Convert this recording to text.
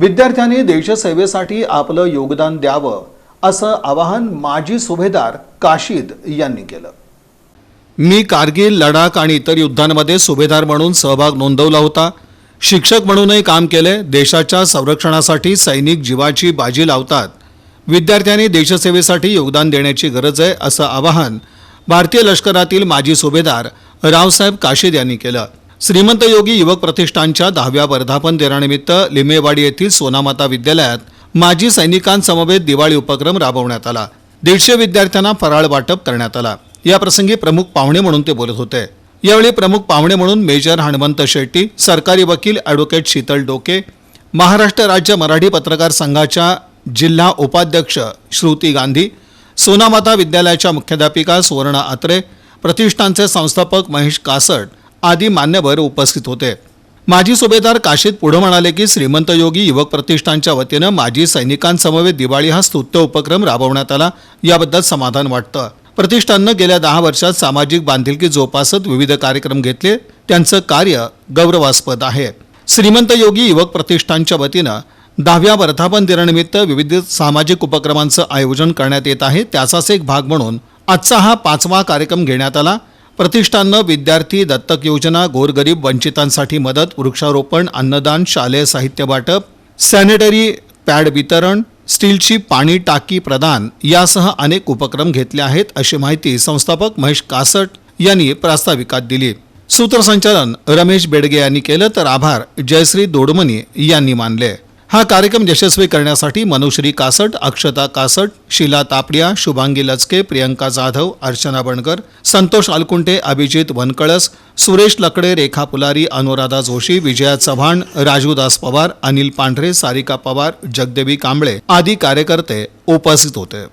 विद्यार्थ्यांनी देशसेवेसाठी आपलं योगदान द्यावं असं आवाहन माजी सुभेदार काशीद यांनी केलं. मी कारगिल लडाख आणि इतर युद्धांमध्ये सुभेदार म्हणून सहभाग नोंदवला होता. शिक्षक म्हणूनही काम केले. देशाच्या संरक्षणासाठी सैनिक जीवाची बाजी लावतात. विद्यार्थ्यांनी देशसेवेसाठी योगदान देण्याची गरज आहे असं आवाहन भारतीय लष्करातील माजी सुभेदार रावसाहेब काशीद यांनी केलं. श्रीमंत योगी युवक प्रतिष्ठानच्या दहाव्या वर्धापन दिनानिमित्त लिमेवाडी येथील सोनामाता विद्यालयात माजी सैनिकांसमवेत दिवाळी उपक्रम राबवण्यात आला. दीडशे विद्यार्थ्यांना फराळ वाटप करण्यात आला. याप्रसंगी प्रमुख पाहुणे म्हणून ते बोलत होते. यावेळी प्रमुख पाहुणे म्हणून मेजर हनुमंत शेट्टी सरकारी वकील ॲडव्होकेट शीतल डोके महाराष्ट्र राज्य मराठी पत्रकार संघाच्या जिल्हा उपाध्यक्ष श्रुती गांधी सोनामाता विद्यालयाच्या मुख्याध्यापिका सुवर्णा आत्रे प्रतिष्ठानचे संस्थापक महेश कासट आदी मान्यवर उपस्थित होते. माजी सुभेदार काशीद पुढे म्हणाले की श्रीमंत योगी युवक प्रतिष्ठानच्या वतीनं माजी सैनिकांसमवेत दिवाळी हा स्तुत्य उपक्रम राबवण्यात आला. याबद्दल समाधान वाटतं. प्रतिष्ठाननं गेल्या दहा वर्षात सामाजिक बांधिलकी जोपासत विविध कार्यक्रम घेतले. त्यांचं कार्य गौरवास्पद आहे. श्रीमंत योगी युवक प्रतिष्ठानच्या वतीनं दहाव्या वर्धापन दिनानिमित्त विविध सामाजिक उपक्रमांचं आयोजन करण्यात येत आहे. त्याचाच एक भाग म्हणून आजचा हा पाचवा कार्यक्रम घेण्यात आला. प्रतिष्ठाननं विद्यार्थी दत्तक योजना गोरगरीब वंचितांसाठी मदत वृक्षारोपण अन्नदान शालेय साहित्य वाटप सॅनिटरी पॅड वितरण स्टीलची पाणी टाकी प्रदान यासह अनेक उपक्रम घेतले आहेत अशी माहिती संस्थापक महेश कासट यांनी प्रास्ताविकात दिली. सूत्रसंचालन रमेश बेडगे यांनी केलं तर आभार. जयश्री दोडमनी यांनी मानले. हा कार्यक्रम यशस्वी करण्यासाठी मनुश्री कासट अक्षता कासट शीला तापडिया शुभांगी लचके प्रियंका जाधव अर्चना बणकर संतोष अलकुंटे अभिजित वनकळस सुरेश लकडे रेखा पुलारी अनुराधा जोशी विजया चव्हाण राजूदास पवार अनिल पांढरे सारिका पवार जगदेवी कांबळे आदी कार्यकर्ते उपस्थित होते.